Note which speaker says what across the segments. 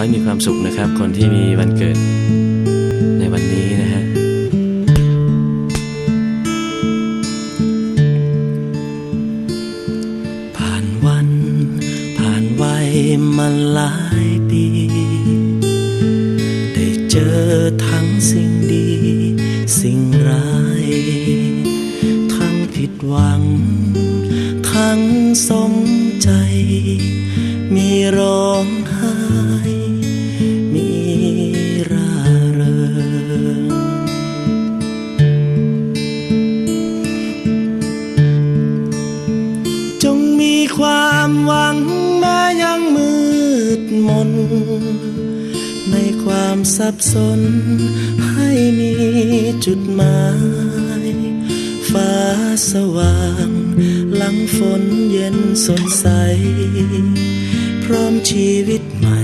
Speaker 1: อให้มีความสุขนะครับ คนที่มีวันเกิดในวันนี้นะฮะ ผ่านวัน ผ่านวัยมาหลายปี ได้เจอทั้งสิ่งดี สิ่งร้าย ทั้งผิดหวัง ทั้งสมใจ มีร้องไห้ ความหวังแม้ยังมืดมน ในความสับสน ให้มีจุดหมาย ฟ้าสว่าง หลังฝนเย็นสดใส พร้อมชีวิตใหม่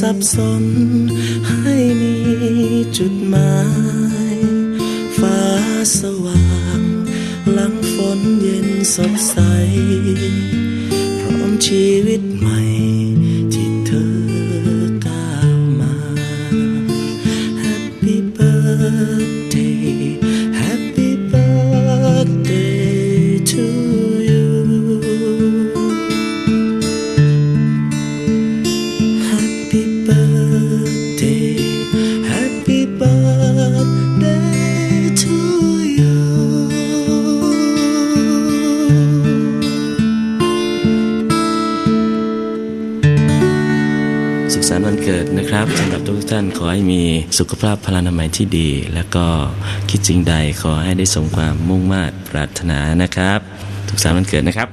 Speaker 1: สับสน ให้มีจุดหมาย ฟ้าสว่าง หลังฝนเย็นสดใส พร้อมชีวิต สุขสันต์วันเกิดนะครับสำหรับทุกท่านขอให้มีสุขภาพพลานามัยที่ดี และก็คิดจริงใดขอให้ได้สมความมุ่งมา่ปรารถนานะครับ สุขสันต์วันเกิดนะครับ